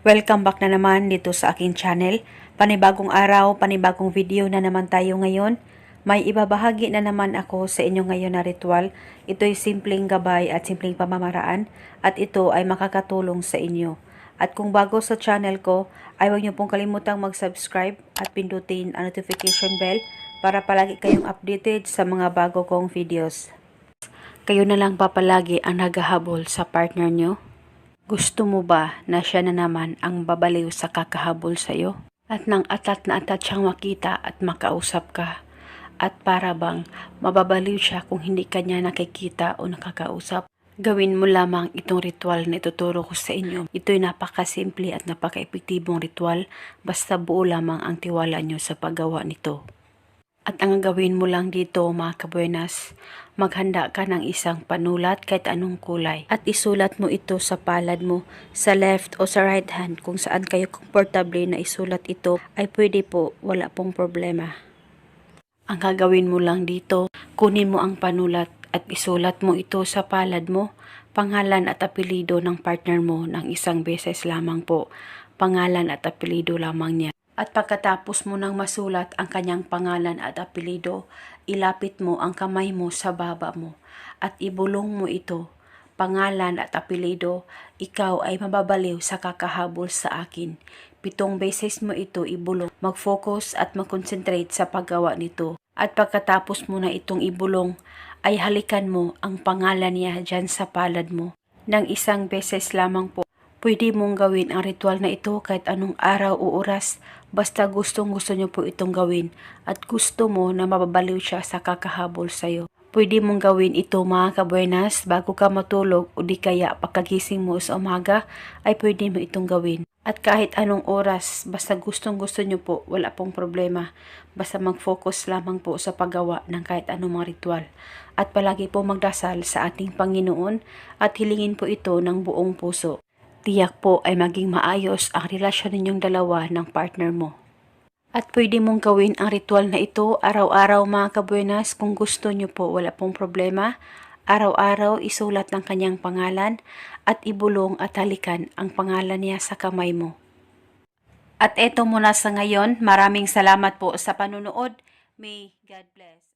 Welcome back na naman dito sa aking channel. Panibagong araw, panibagong video na naman tayo ngayon. May ibabahagi na naman ako sa inyo ngayon na ritual. Ito'y simpleng gabay at simpleng pamamaraan at ito ay makakatulong sa inyo. At kung bago sa channel ko, ay huwag niyo pong kalimutang mag-subscribe at pindutin ang notification bell para palagi kayong updated sa mga bago kong videos. Kayo na lang pa palagi ang naghahabol sa partner nyo? Gusto mo ba na siya na naman ang babaliw sa kakahabol sa'yo? At nang atat na atat siyang makita at makausap ka. At para bang mababaliw siya kung hindi kanya nakikita o nakakausap. Gawin mo lamang itong ritual na ituturo ko sa inyo. Ito'y napakasimple at napaka-epektibong ritual basta buo lamang ang tiwala nyo sa paggawa nito. At ang gawin mo lang dito mga kabuenas, maghanda ka ng isang panulat kahit anong kulay at isulat mo ito sa palad mo sa left o sa right hand kung saan kayo comfortable na isulat ito ay pwede po, wala pong problema. Ang gagawin mo lang dito, kunin mo ang panulat at isulat mo ito sa palad mo, pangalan at apelido ng partner mo ng isang beses lamang po, pangalan at apelido lamang niya. At pagkatapos mo nang masulat ang kanyang pangalan at apelido, ilapit mo ang kamay mo sa baba mo at ibulong mo ito. Pangalan at apelido, ikaw ay mababaliw sa kakahabol sa akin. Pitong beses mo ito ibulong. Mag-focus at mag-concentrate sa paggawa nito. At pagkatapos mo na itong ibulong, ay halikan mo ang pangalan niya dyan sa palad mo. Nang isang beses lamang po, pwede mong gawin ang ritual na ito kahit anong araw o oras, basta gustong gusto nyo po itong gawin at gusto mo na mababaliw siya sa kakahabol sa'yo. Pwede mong gawin ito mga kabuenas bago ka matulog o di kaya pagkagising mo sa umaga ay pwede mo itong gawin. At kahit anong oras, basta gustong gusto nyo po, wala pong problema. Basta mag-focus lamang po sa paggawa ng kahit anong mga ritual. At palagi po magdasal sa ating Panginoon at hilingin po ito ng buong puso. Tiyak po ay maging maayos ang relasyon ninyong dalawa ng partner mo. At pwede mong gawin ang ritual na ito araw-araw mga kabuenas kung gusto nyo po wala pong problema. Araw-araw isulat ng kanyang pangalan at ibulong at halikan ang pangalan niya sa kamay mo. At eto muna sa ngayon, maraming salamat po sa panunood. May God bless.